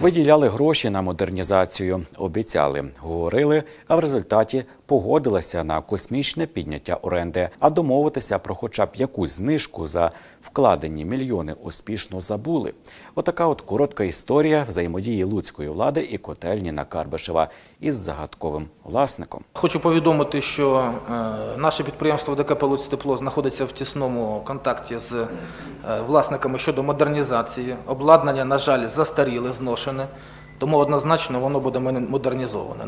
Виділяли гроші на модернізацію, обіцяли, говорили, а в результаті погодилися на космічне підняття оренди, а домовитися про хоча б якусь знижку за вкладені мільйони успішно забули. Отака от коротка історія взаємодії луцької влади і котельні на Карбишева із загадковим власником. Хочу повідомити, що е, наше підприємство ДКП «Луцтепло» знаходиться в тісному контакті з е, власниками щодо модернізації. Обладнання, на жаль, застаріле, зношене, тому однозначно воно буде модернізоване.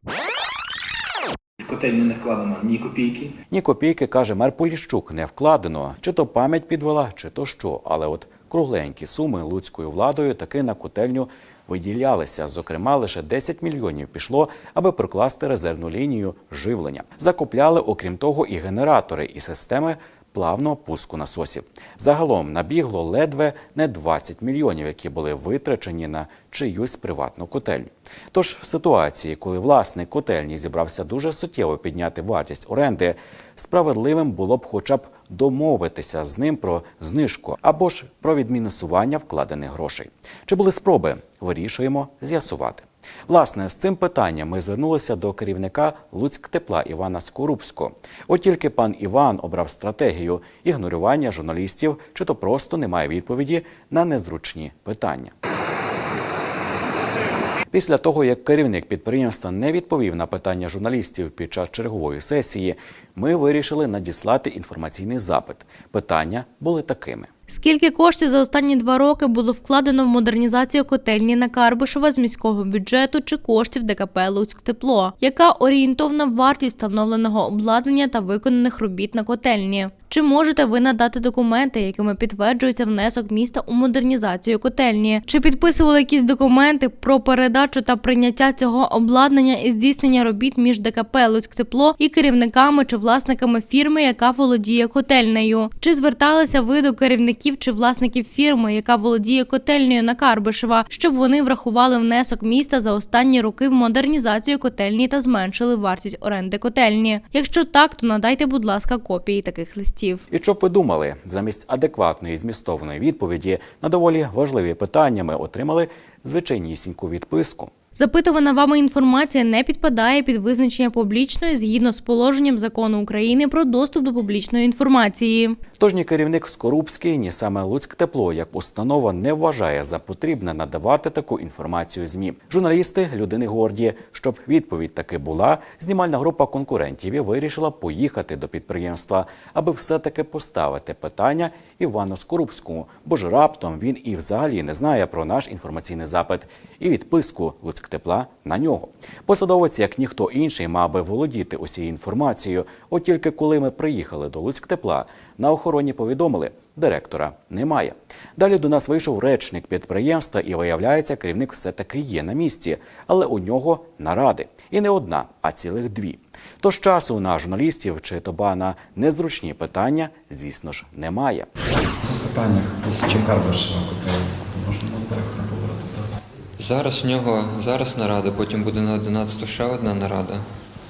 В не вкладено ні копійки. Ні копійки, каже мер Поліщук, не вкладено. Чи то пам'ять підвела, чи то що. Але от кругленькі суми луцькою владою таки на котельню виділялися. Зокрема, лише 10 мільйонів пішло, аби прокласти резервну лінію живлення. Закупляли, окрім того, і генератори, і системи плавного пуску насосів. Загалом набігло ледве не 20 мільйонів, які були витрачені на чиюсь приватну котельню. Тож в ситуації, коли власник котельні зібрався дуже суттєво підняти вартість оренди, справедливим було б хоча б домовитися з ним про знижку або ж про відмінусування вкладених грошей. Чи були спроби? Вирішуємо з'ясувати. Власне, з цим питанням ми звернулися до керівника Луцьктепла Івана Скорубського. От тільки пан Іван обрав стратегію ігнорювання журналістів, чи то просто немає відповіді на незручні питання. Після того, як керівник підприємства не відповів на питання журналістів під час чергової сесії, ми вирішили надіслати інформаційний запит. Питання були такими. Скільки коштів за останні два роки було вкладено в модернізацію котельні на Карбишева з міського бюджету чи коштів ДКП «Луцьктепло»? Яка орієнтовна вартість встановленого обладнання та виконаних робіт на котельні? Чи можете ви надати документи, якими підтверджується внесок міста у модернізацію котельні? Чи підписували якісь документи про передачу та прийняття цього обладнання і здійснення робіт між ДКП «Луцьктепло» і керівниками чи власниками фірми, яка володіє котельнею? Чи зверталися ви до керівників чи власників фірми, яка володіє котельнею на Карбишева, щоб вони врахували внесок міста за останні роки в модернізацію котельні та зменшили вартість оренди котельні? Якщо так, то надайте, будь ласка, копії таких листів. І що б ви думали, замість адекватної змістовної відповіді на доволі важливі питання ми отримали звичайнісіньку відписку. Запитувана вами інформація не підпадає під визначення публічної згідно з положенням закону України про доступ до публічної інформації. Тож ні керівник Скорубський, ні саме Луцьктепло як установа не вважає за потрібне надавати таку інформацію змі. Журналісти людини горді, щоб відповідь таки була. Знімальна група конкурентів і вирішила поїхати до підприємства, аби все-таки поставити питання Івану Скорубському, бо ж раптом він і взагалі не знає про наш інформаційний запит і відписку Луцьктепла на нього. Посадовець, як ніхто інший, мав би володіти усією інформацією. От тільки коли ми приїхали до Луцьктепла, на охороні повідомили, директора немає. Далі до нас вийшов речник підприємства, і виявляється, керівник все-таки є на місці, але у нього наради. І не одна, а цілих дві. Тож часу на журналістів чи то ба на незручні питання, звісно ж, немає. питаннях ось чи Карбашева зараз. В нього зараз нарада, потім буде на 11 ще одна нарада.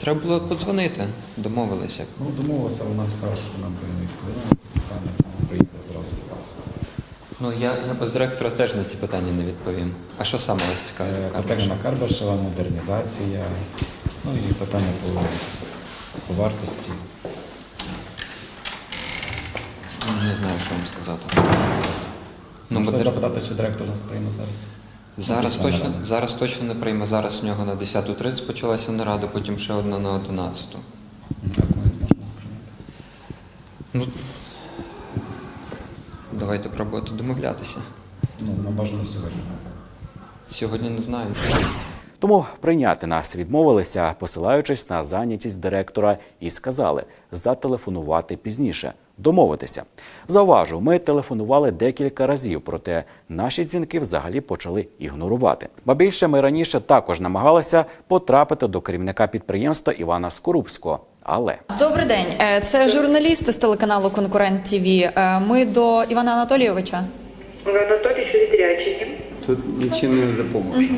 Треба було подзвонити, домовилися. Ну, домовилися, вона сказала, що буде не питання, приїхала зразу до вас. Ну я, я без директора теж на ці питання не відповім. А що саме вас цікавить? Е, Карпаш? Котельня Карбашева, модернізація, ну і питання по, по вартості. Не знаю, що вам сказати. Ну, Можна модер- запитати, чи директор нас прийме зараз? Зараз точно, нарада. зараз точно не прийме. Зараз в нього на 10.30 почалася нарада, потім ще одна на 11. М, Як ми зможемо нас прийняти? Ну, давайте пробувати домовлятися. Ну, ми бажано сьогодні. Сьогодні не знаю. Тому прийняти нас відмовилися, посилаючись на зайнятість директора, і сказали зателефонувати пізніше, домовитися. Зауважу, ми телефонували декілька разів, проте наші дзвінки взагалі почали ігнорувати. Ба більше ми раніше також намагалися потрапити до керівника підприємства Івана Скорубського. Але Добрий день, Е, це журналісти з телеканалу Конкурент ТВ. Ми до Івана Анатолійовича. Ви Анатолій, що відряджені? Тут нічим не допоможе.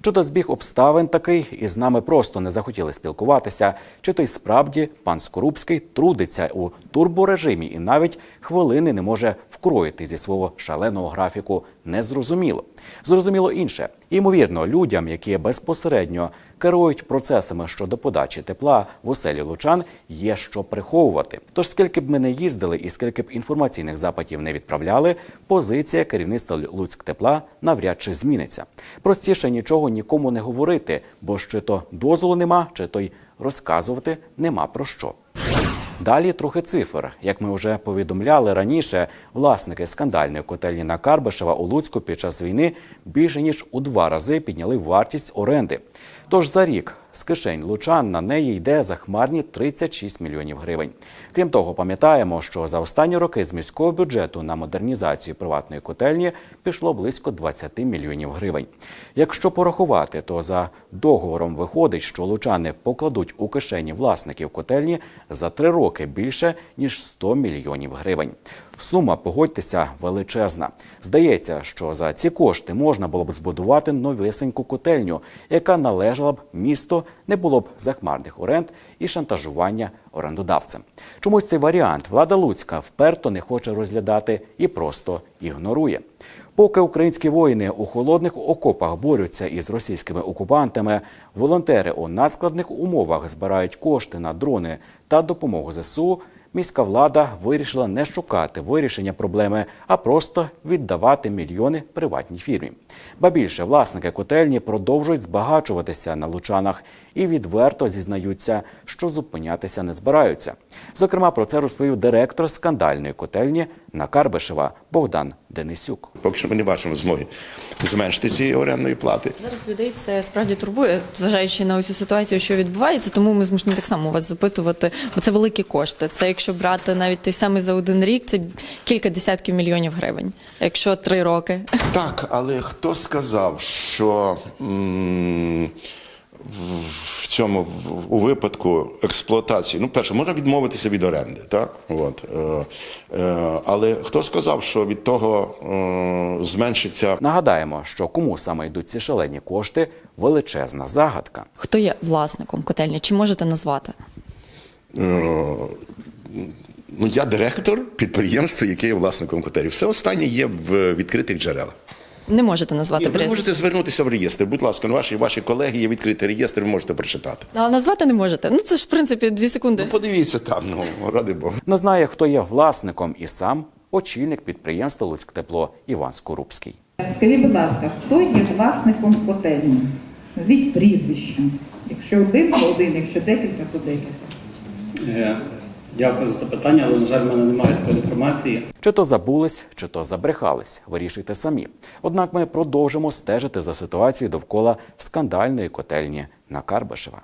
чи то збіг обставин такий, і з нами просто не захотіли спілкуватися, чи то й справді пан Скорубський трудиться у турборежимі і навіть хвилини не може вкроїти зі свого шаленого графіку незрозуміло. Зрозуміло інше. Ймовірно, людям, які безпосередньо керують процесами щодо подачі тепла в оселі лучан, є що приховувати. Тож, скільки б ми не їздили і скільки б інформаційних запитів не відправляли, позиція керівництва Луцьк тепла навряд чи зміниться. Простіше нічого нікому не говорити, бо чи то дозволу нема, чи то й розказувати нема про що. Далі трохи цифр. Як ми вже повідомляли раніше, власники скандальної котельні на Карбишева у Луцьку під час війни більше ніж у два рази підняли вартість оренди. Тож за рік з кишень лучан на неї йде захмарні 36 мільйонів гривень. Крім того, пам'ятаємо, що за останні роки з міського бюджету на модернізацію приватної котельні пішло близько 20 мільйонів гривень. Якщо порахувати, то за договором виходить, що лучани покладуть у кишені власників котельні за три роки більше ніж 100 мільйонів гривень. Сума, погодьтеся, величезна. Здається, що за ці кошти можна було б збудувати новесеньку котельню, яка належала б місту, не було б захмарних оренд і шантажування орендодавцем. Чомусь цей варіант влада Луцька вперто не хоче розглядати і просто ігнорує. Поки українські воїни у холодних окопах борються із російськими окупантами, волонтери у надскладних умовах збирають кошти на дрони та допомогу ЗСУ. Міська влада вирішила не шукати вирішення проблеми, а просто віддавати мільйони приватній фірмі. Ба більше власники котельні продовжують збагачуватися на лучанах і відверто зізнаються, що зупинятися не збираються. Зокрема, про це розповів директор скандальної котельні на Карбишева Богдан Денисюк. Поки що ми не бачимо змоги зменшити цієї орендної плати. Зараз людей це справді турбує, зважаючи на усю ситуацію, що відбувається. Тому ми змушені так само вас запитувати, бо це великі кошти. Це якщо брати навіть той самий за один рік, це кілька десятків мільйонів гривень. Якщо три роки. Так, але хто сказав, що м, в цьому у випадку експлуатації, ну, перше, можна відмовитися від оренди, так? От, е, е, але хто сказав, що від того е, зменшиться Нагадаємо, що кому саме йдуть ці шалені кошти величезна загадка. Хто є власником котельні? Чи можете назвати? Е, Ну, я директор підприємства, яке є власником котелів. Все останнє є в відкритих джерелах. Не можете назвати Ні, ви прізвище? можете звернутися в реєстр. Будь ласка, ваші, ваші колеги є відкритий реєстр, ви можете прочитати. Але назвати не можете. Ну це ж в принципі дві секунди. Ну, подивіться там, ну, ради Бога. Не знає, хто є власником і сам очільник підприємства Луцьктепло Іван Скорубський. Скажіть, будь ласка, хто є власником котельні? Назвіть прізвище. Якщо один, то один, якщо декілька, то декілька. Дякую за запитання, але, на жаль, в мене немає такої інформації. Чи то забулись, чи то забрехались. Вирішуйте самі. Однак ми продовжимо стежити за ситуацією довкола скандальної котельні на Карбишева.